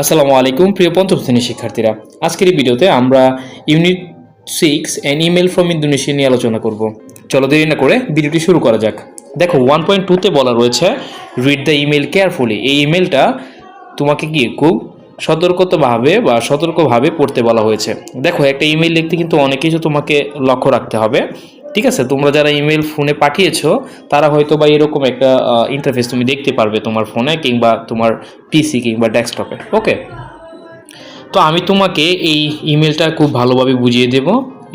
আসসালামু আলাইকুম, প্রিয় পঞ্চম শ্রেণির শিক্ষার্থীরা। আজকের এই ভিডিওতে আমরা unit six an email from Indonesia নিয়ে আলোচনা করব। চলো দেরি না করে ভিডিওটি শুরু করা যাক। দেখো ওয়ান পয়েন্ট টুতে বলা রয়েছে রিড দ্য ইমেল কেয়ারফুলি এই ইমেলটা তোমাকে কি খুব সতর্কতাভাবে বা সতর্কভাবে পড়তে বলা হয়েছে। দেখো, একটা ইমেল লিখতে কিন্তু অনেক কিছু তোমাকে লক্ষ্য রাখতে হবে। ঠিক আছে, তোমরা যারা ইমেল ফোনে পাঠিয়েছো, তারা হয়তো বা এরকম একটা ইন্টারফেস তুমি দেখতে পারবে তোমার ফোনে কিংবা তোমার পিসি কিংবা ডেস্কটপে ওকে তো আমি তোমাকে এই ইমেলটা খুব ভালোভাবে বুঝিয়ে দেব,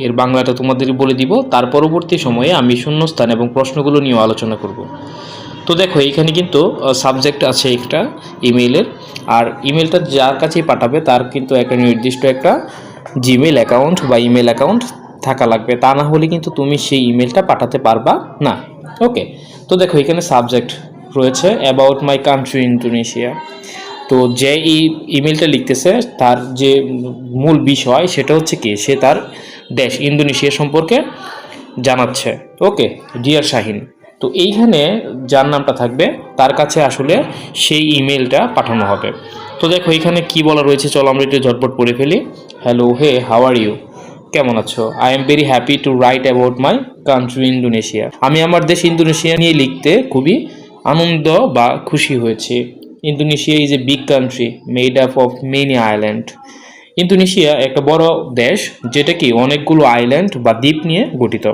এর বাংলাটা তোমাদের বলে দিব, তার পরবর্তী সময়ে আমি শূন্যস্থান এবং প্রশ্নগুলো নিয়েও আলোচনা করব। তো দেখো এইখানে কিন্তু সাবজেক্ট আছে একটা ইমেইলের আর ইমেলটা যার কাছেই পাঠাবে তার কিন্তু একটা নির্দিষ্ট একটা জিমেল অ্যাকাউন্ট বা ইমেল অ্যাকাউন্ট থাকা লাগবে। তা না হলে কিন্তু তুমি সেই ইমেলটা পাঠাতে পারবা না। ওকে তো দেখো এখানে সাবজেক্ট রয়েছে অ্যাবাউট মাই কান্ট্রি ইন্দোনেশিয়া তো যে এই ইমেলটা লিখতেছে, তার যে মূল বিষয় সেটা হচ্ছে কি, সে তার দেশ ইন্দোনেশিয়া সম্পর্কে জানাচ্ছে। ওকে ডিয়ার শাহিন তো এইখানে যার নামটা থাকবে, তার কাছে আসলে সেই ইমেলটা পাঠানো হবে। তো দেখো এখানে কি বলা রয়েছে, চলো আমরা একটু ঝটপট পড়ে ফেলি। Hello hey how are you কেমন আছো? I am very happy to write about my country Indonesia আমি আমার দেশ ইন্দোনেশিয়া নিয়ে লিখতে খুবই আনন্দ বা খুশি হয়েছি। Indonesia is a big country made up of many island Indonesia একটা বড় দেশ, যেটা কি অনেকগুলো আইল্যান্ড বা দ্বীপ নিয়ে গঠিত।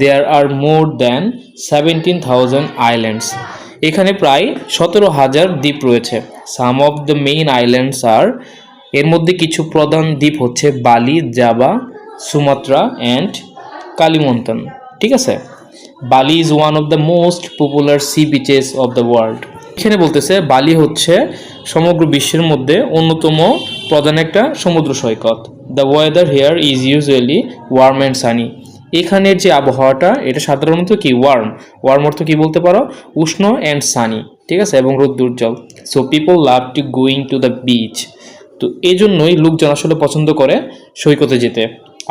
There are more than seventeen thousand islands এখানে প্রায় সতেরো হাজার দ্বীপ রয়েছে। Some of the main islands are এর মধ্যে কিছু প্রধান দ্বীপ হচ্ছে বালি, জাবা সুমাত্রা অ্যান্ড কালিমন্তন ঠিক আছে? Bali is one of the most popular sea beaches of the world এখানে বলতেছে, বালি হচ্ছে সমগ্র বিশ্বের মধ্যে অন্যতম প্রধান একটা সমুদ্র সৈকত। The weather here is usually warm and sunny এখানের যে আবহাওয়াটা, এটা সাধারণত কি? ওয়ার্ম ওয়ার্ম অর্থ কি বলতে পারো? উষ্ণ অ্যান্ড সানি ঠিক আছে? এবং রোদ্দুর্জল so people love to going to the beach তো এই জন্যই লোকজন আসলে পছন্দ করে সৈকতে যেতে।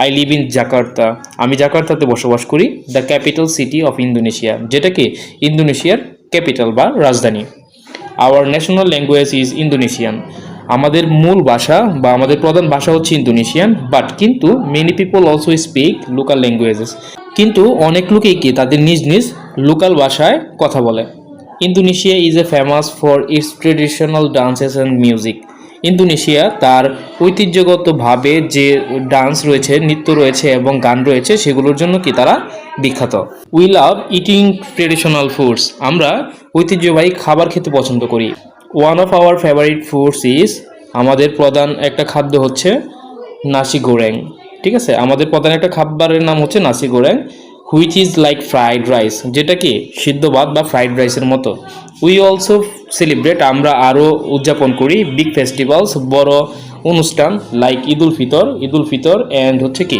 আই লিভ ইন জাকার্তা আমি জাকার্তাতে বসবাস করি the capital city of Indonesia যেটা কি? ইন্দোনেশিয়ার ক্যাপিটাল বা রাজধানী। Our national language is Indonesian আমাদের মূল ভাষা বা আমাদের প্রধান ভাষা হচ্ছে ইন্দোনেশিয়ান বাট কিন্তু many people also speak local languages কিন্তু অনেক লোকেই কি তাদের নিজ নিজ লোকাল ভাষায় কথা বলে। Indonesia is a famous for its traditional dances and music Indonesia তার ঐতিহ্যগতভাবে যে ডান্স রয়েছে, নৃত্য রয়েছে এবং গান রয়েছে, সেগুলোর জন্য কি তারা বিখ্যাত? We love eating traditional foods আমরা ঐতিহ্যবাহী খাবার খেতে পছন্দ করি। One of our favourite foods is আমাদের প্রধান একটা খাদ্য হচ্ছে নাসি গোরেং ঠিক আছে? আমাদের প্রধান একটা খাবারের নাম হচ্ছে nasi goreng which is like fried rice যেটা কি সিদ্ধ ভাত বা ফ্রাইড রাইসের মতো। উই অলসো সেলিব্রেট আমরা আরও উদযাপন করি বিগ ফেস্টিভ্যালস বড় অনুষ্ঠান লাইক ঈদ উল ফিতর ঈদ উল ফিতর অ্যান্ড হচ্ছে কি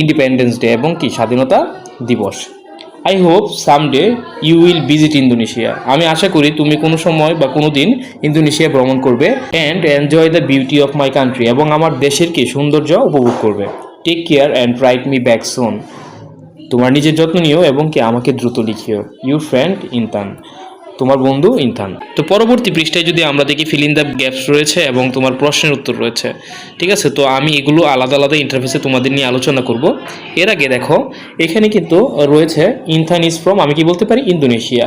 ইন্ডিপেন্ডেন্স ডে এবং কি স্বাধীনতা দিবস। I hope someday you will visit Indonesia আমি আশা করি তুমি কোনো সময় বা কোনো দিন ইন্দোনেশিয়া ভ্রমণ করবে and enjoy the beauty of my country এবং আমার দেশের কি সৌন্দর্য উপভোগ করবে। Take care and write me back soon তোমার নিজের যত্ন নিও এবং কি আমাকে দ্রুত লিখিও। ইউর ফ্রেন্ড ইনতান তোমার বন্ধু ইনথান তো পরবর্তী পৃষ্ঠায় যদি আমরা দেখি ফিল ইন দ্য গ্যাপস রয়েছে এবং তোমার প্রশ্নের উত্তর রয়েছে। ঠিক আছে? তো আমি এগুলো আলাদা আলাদা ইন্টারফেসে তোমাদের নিয়ে আলোচনা করব। এর আগে দেখো, এখানে কিন্তু রয়েছে ইনথান ইজ ফ্রম আমি কি বলতে পারি? ইন্দোনেশিয়া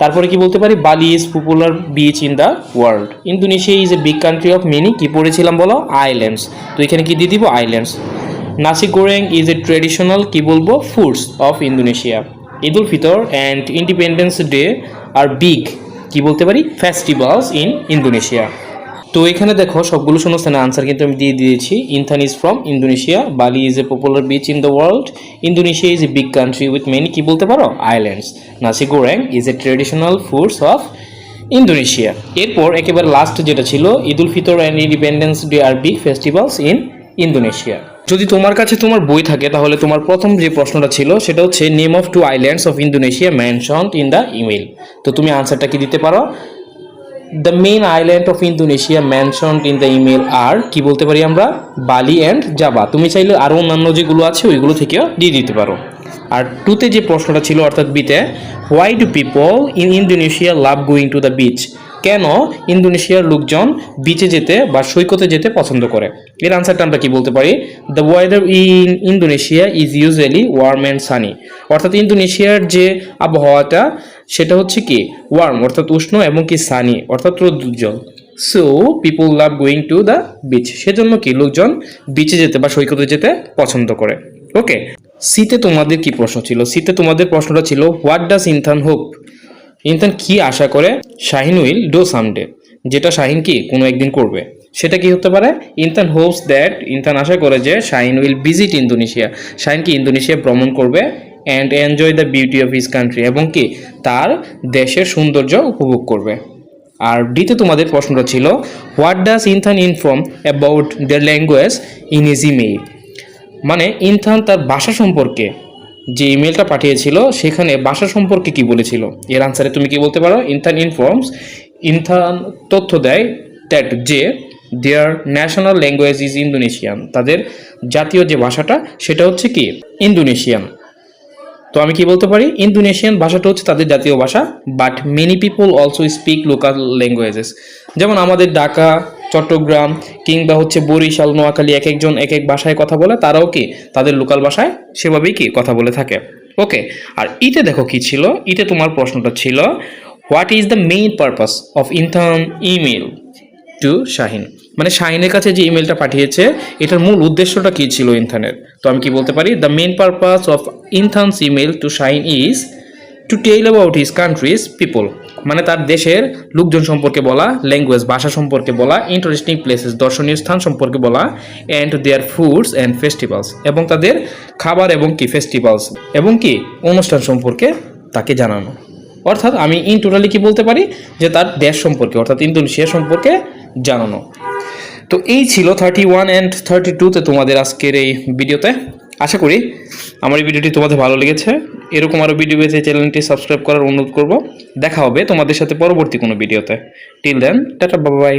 তারপরে কি বলতে পারি? Bali is popular beach in the world Indonesia is a big country of many কি পড়েছিলাম বলো? আইল্যান্ডস তো এখানে কি দিয়ে দিব? Islands nasi goreng is a traditional কি বলব foods of Indonesia Eid ul Fitr and independence day are big কি বলতে পারি ফেস্টিভ্যালস ইন ইন্দোনেশিয়া তো এখানে দেখো, সবগুলো শূন্যস্থানের আনসার কিন্তু আমি দিয়ে দিয়েছি। Intan is from Indonesia Bali is a popular beach in the world Indonesia is a big country with many কি বলতে পারো islands nasi goreng is a traditional foods of Indonesia এরপর একেবারে লাস্ট যেটা ছিল Eid ul Fitr and independence day are big festivals in Indonesia যদি তোমার কাছে তোমার বই থাকে, তাহলে তোমার প্রথম যে প্রশ্নটা ছিল, সেটা হচ্ছে name of two islands of Indonesia mention in the email তো তুমি আনসারটা কি দিতে পারো? The main island of Indonesia mention in the email আর কি বলতে পারি আমরা? বালি অ্যান্ড জাবা তুমি চাইলে আরও অন্যান্য যেগুলো আছে, ওইগুলো থেকেও দিয়ে দিতে পারো। আর টুতে যে প্রশ্নটা ছিল, অর্থাৎ বিতে why do people in Indonesia love going to the beach কেন ইন্দোনেশিয়ার লোকজন বিচে যেতে বা সৈকতে যেতে পছন্দ করে? এর আনসারটা আমরা কি বলতে পারি? The weather in Indonesia is usually warm and sunny অর্থাৎ ইন্দোনেশিয়ার যে আবহাওয়াটা, সেটা হচ্ছে কি? ওয়ার্ম অর্থাৎ উষ্ণ এবং কি সানি অর্থাৎ রোদ্দুজ্জ্বল so people love going to the beach সেজন্য কি লোকজন বিচে যেতে বা সৈকতে যেতে পছন্দ করে? ওকে শীতে তোমাদের কি প্রশ্ন ছিল? শীতে তোমাদের প্রশ্নটা ছিল what does Intan hope Intan কি আশা করে? Shahin will do someday. যেটা শাহিন কি কোনো একদিন করবে। সেটা কি হতে পারে? ইনথান হোপস দ্যাট ইনথান আশা করে যে Shahin will visit Indonesia. Shahin কি ইন্দোনেশিয়া ভ্রমণ করবে and enjoy the beauty of his country এবং কি তার দেশের সৌন্দর্য উপভোগ করবে। আর ডিতে তোমাদের প্রশ্নটা ছিল, what does Intan inform about the language in is email? মানে ইনথান তার ভাষা সম্পর্কে যে ইমেলটা পাঠিয়েছিল, সেখানে ভাষা সম্পর্কে কি বলেছিল? এর আনসারে তুমি কি বলতে পারো? ইনথান ইনফর্মস ইনথান তথ্য দেয় দ্যাট যে their national language is Indonesian তাদের জাতীয় যে ভাষাটা, সেটা হচ্ছে কি? ইন্দোনেশিয়ান তো আমি কি বলতে পারি? ইন্দোনেশিয়ান ভাষাটা হচ্ছে তাদের জাতীয় ভাষা but many people also speak local languages যেমন আমাদের ঢাকা চট্টগ্রাম কিংবা হচ্ছে বরিশাল, নোয়াখালী এক একজন এক এক ভাষায় কথা বলে, তারাও কি তাদের লোকাল ভাষায় সেভাবেই কি কথা বলে থাকে? ওকে আর ইতে দেখো কি ছিল? ইতে তোমার প্রশ্নটা ছিল what is the main purpose of Intan email to Shahin মানে শাহিনের কাছে যে ইমেলটা পাঠিয়েছে, এটার মূল উদ্দেশ্যটা কী ছিল ইনথানের তো আমি কি বলতে পারি? The main purpose of Intan's email to Shahin is to tell about his country's people মানে তার দেশের লোকজন সম্পর্কে বলা ল্যাঙ্গুয়েজ ভাষা সম্পর্কে বলা ইন্টারেস্টিং প্লেসেস দর্শনীয় স্থান সম্পর্কে বলা and their foods and festivals এবং তাদের খাবার এবং কি ফেস্টিভ্যালস এবং কি অনুষ্ঠান সম্পর্কে তাকে জানানো। অর্থাৎ আমি ইন টোটালি কি বলতে পারি? যে তার দেশ সম্পর্কে, অর্থাৎ ইন্দোনেশিয়া সম্পর্কে জানানো। তো এই ছিল থার্টি ওয়ান অ্যান্ড থার্টি টুতে তোমাদের আজকের এই ভিডিওতে আশা করি আমার এই ভিডিওটি তোমাদের ভালো লেগেছে। এরকম আরও ভিডিও পেয়েছে চ্যানেলটি সাবস্ক্রাইব করার অনুরোধ করব। দেখা হবে তোমাদের সাথে পরবর্তী কোনো ভিডিওতে টিল দেন টাটা বাবাই